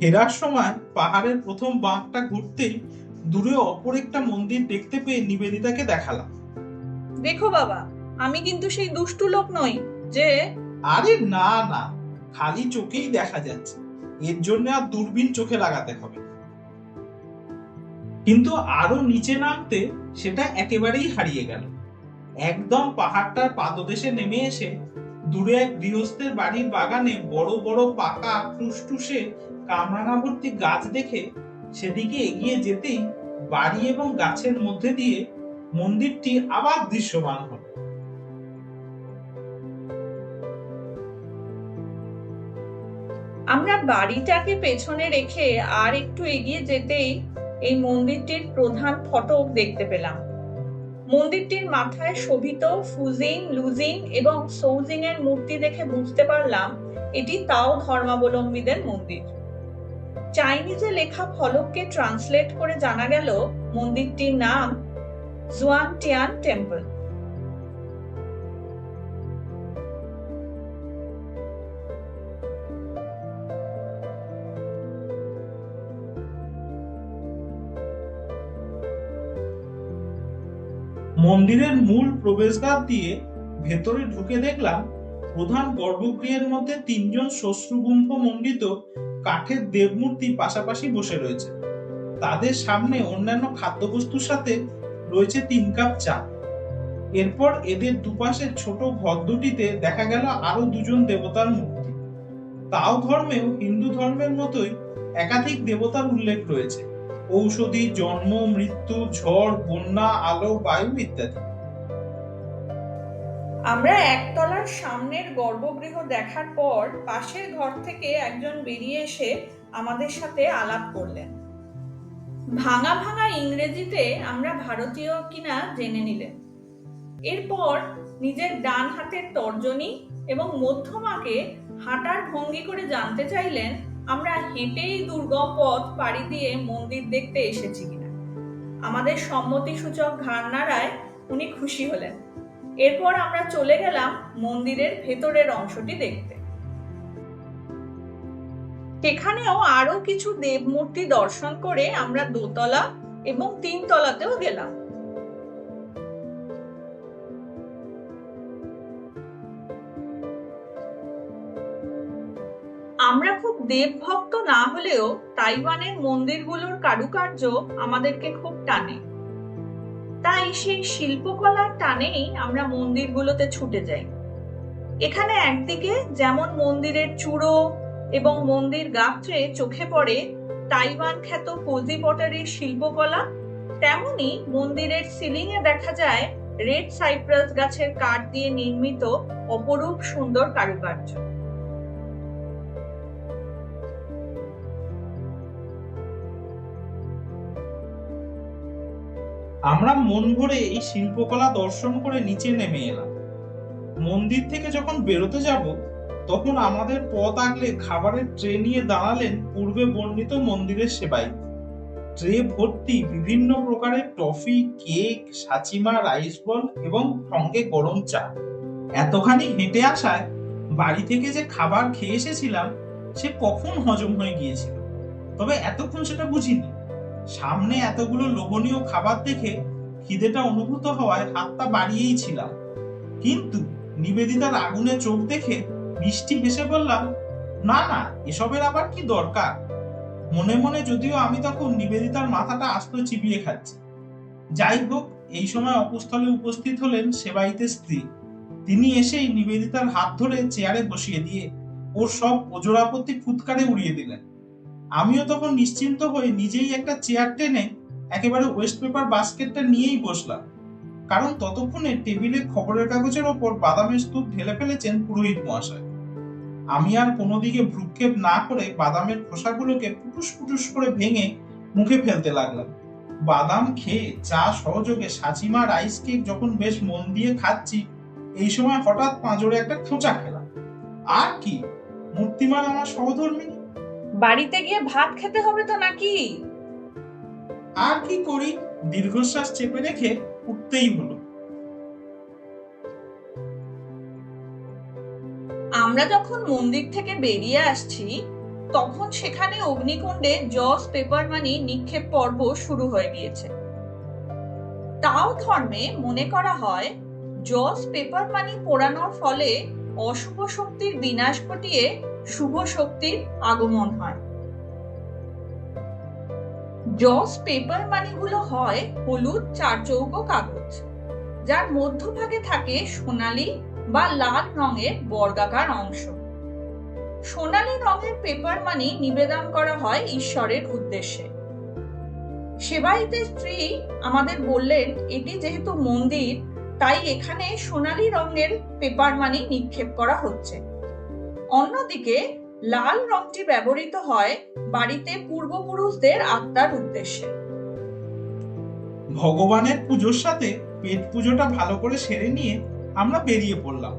ফেরার সময় পাহাড়ের প্রথম বাঁকটা ঘুরতেই দূরে অপর একটা মন্দির দেখতে পেয়ে নিবেদিতাকে দেখালাম। দেখো বাবা আমি কিন্তু সেই দুষ্টু লোক নই যে আরে না না খালি চোখেই দেখা যাচ্ছে। এর জন্য আর দূরবীন চোখে লাগাতে হবে কিন্তু আরও নিচে নামতে সেটা একেবারেই হারিয়ে গেল। একদম পাহাড়টার পাদদেশে নেমে এসে দূরে এক গৃহস্থের বাড়ির বাগানে বড় বড় পাকা টুসটুসে কামরাঙা ভর্তি গাছ দেখে সেদিকে এগিয়ে যেতেই বাড়ি এবং গাছের মধ্যে দিয়ে মন্দিরটি আবার দৃশ্যমান হলো। আমরা বাড়িটাকে পেছনে রেখে আর একটু এগিয়ে যেতেই এই মন্দিরটির প্রধান ফটক দেখতে পেলাম। মন্দিরটির মাথায় শোভিত, ফুজিং, লুজিং এবং সৌজিং এর মূর্তি দেখে বুঝতে পারলাম এটি তাও ধর্মাবলম্বীদের মন্দির। চাইনিজে লেখা ফলককে ট্রান্সলেট করে জানা গেল মন্দিরটির নাম জুয়ান টিয়ান টেম্পল মন্দিরের মূল প্রবেশদ্বার দিয়ে ভেতরে ঢুকে দেখলাম প্রধান গর্ভগৃহের মধ্যে তিনজন শ্বশ্রুগুম্ফ মণ্ডিত কাঠের দেবমূর্তি পাশাপাশি বসে রয়েছে। তাদের সামনে অন্যান্য খাদ্যবস্তুর সাথে রয়েছে তিন কাপ চা। এরপর এদের দুপাশে ছোট ঘর দুটিতে দেখা গেল আরও দুজন দেবতার মূর্তি। তাও ধর্মেও হিন্দু ধর্মের মতোই একাধিক দেবতার উল্লেখ রয়েছে। ঔষধি, জন্ম, মৃত্যু, ঝড়, বন্যা, আলো, বায়ু ইত্যাদি। আমরা একতলার সামনের গর্ভগৃহ দেখার পর পাশের ঘর থেকে একজন বেরিয়ে এসে আমাদের সাথে আলাপ করলেন। ভাঙা ভাঙা ইংরেজিতে আমরা ভারতীয় কিনা জেনে নিলেন। এরপর নিজের ডান হাতের তর্জনী এবং মধ্যমাকে হাঁটার ভঙ্গি করে জানতে চাইলেন, আমরা হেঁটেই দুর্গম পথ পাড়ি দিয়ে মন্দির দেখতে এসেছি কিনা। আমাদের সম্মতিসূচক ঘাড় নাড়ায় উনি খুশি হলেন। এরপর আমরা চলে গেলাম মন্দিরের ভেতরের অংশটি দেখতে। সেখানেও আরও কিছু দেবমূর্তি দর্শন করে আমরা দোতলা এবং তিনতলাতেও গেলাম। আমরা খুব দেবভক্ত না হলেও তাইওয়ানের মন্দিরগুলোর কারুকার্য আমাদেরকে খুব টানে। সেই শিল্পকলার টানেই আমরা মন্দিরগুলোতে ছুটে যাই। এখানে একদিকে যেমন মন্দিরের চূড়ো এবং মন্দির গাত্রে চোখে পড়ে তাইওয়ান খ্যাত কোজি পটারির শিল্পকলা, তেমনি মন্দিরের সিলিং এ দেখা যায় রেড সাইপ্রাস গাছের কাঠ দিয়ে নির্মিত অপরূপ সুন্দর কারুকার্য। আমরা মন ভরে এই শিল্পকলা দর্শন করে নিচে নেমে এলাম। মন্দির থেকে যখন বেরোতে যাব, তখন আমাদের পথ আগলে খাবারের ট্রে নিয়ে দাঁড়ালেন পূর্বে বর্ণিত মন্দিরের সেবাই। ট্রে ভর্তি বিভিন্ন প্রকারের toffee, cake, sachima, rice ball এবং সঙ্গে গরম চা। এতখানি হেঁটে আসায় বাড়ি থেকে যে খাবার খেয়ে এসেছিলাম, সে কখন হজম হয়ে গিয়েছিল? তবে এতক্ষণ সেটা বুঝিনি। সামনে এতগুলো লোভনীয় খাবার দেখে খিদেটা অনুভূত হওয়ায় হাতটা বাড়িয়েই ছিলাম। কিন্তু নিবেদিতার আগুনে চোখ দেখে মিষ্টি হেসে বললাম না না, এসবের আবার কি দরকার? মনে মনে যদিও আমি তখন নিবেদিতার মাথাটা আস্ত চিবিয়ে খাচ্ছি। যাই হোক, এই সময় অপস্থলে উপস্থিত হলেন সেবাইতে স্ত্রী। তিনি এসেই নিবেদিতার হাত ধরে চেয়ারে বসিয়ে দিয়ে ওর সব ওজোরাপত্তি ফুৎকারে উড়িয়ে দিলেন। আমিও তখন নিশ্চিন্ত হয়ে নিজেই একটা চেয়ার টেনে একেবারে ওয়েস্ট পেপার বাস্কেটটা নিয়েই বসলাম। কারণ ততক্ষণে টেবিলে খবরের কাগজের ওপর বাদামের স্তূপ ঢেলে ফেলেছেন পুরোহিত মহাশয়। আমি আর কোনো দিকে ভ্রুক্ষেপ না করে বাদামের খোসাগুলোকে পুটুস পুটুস করে ভেঙে মুখে ফেলতে লাগলাম। বাদাম খেয়ে চা সহযোগে সাচিমা রাইস কেক যখন বেশ মন দিয়ে খাচ্ছি, এই সময় হঠাৎ পাঁজরে একটা খোঁচা খেলাম। আর কি? মূর্তিমান আমার সহধর্মিনী? বাড়িতে গিয়ে ভাত খেতে হবে তো নাকি? আর কি করি? দীর্ঘশ্বাস চেপে রেখে উঠতেই হলো। আমরা যখন মন্দির থেকে বেরিয়ে আসছি তখন সেখানে অগ্নিকুণ্ডে জস পেপার মানি নিক্ষেপ পর্ব শুরু হয়ে গিয়েছে। তাও ধর্মে মনে করা হয় জস পেপার মানি পোড়ানোর ফলে অশুভ শক্তির বিনাশ ঘটিয়ে শুভ শক্তির আগমন হয়। জস পেপার মানি মানিগুলো হয় হলুদ চার চৌকো কাগজ। যার মধ্যভাগে থাকে সোনালী বা লাল রঙের বর্গাকার অংশ। সোনালী রঙের পেপার মানি নিবেদন করা হয় ঈশ্বরের উদ্দেশ্যে। সেবাইতে স্ত্রী আমাদের বললেন, এটি যেহেতু মন্দির, তাই এখানে সোনালী রঙের পেপার মানি নিক্ষেপ করা হচ্ছে। অন্যদিকে, লাল রংটি ব্যবহৃত হয় বাড়িতে পূর্বপুরুষদের আত্মার উদ্দেশ্যে। ভগবানের পুজোর সাথে পেট পুজোটা ভালো করে সেরে নিয়ে আমরা বেরিয়ে পড়লাম।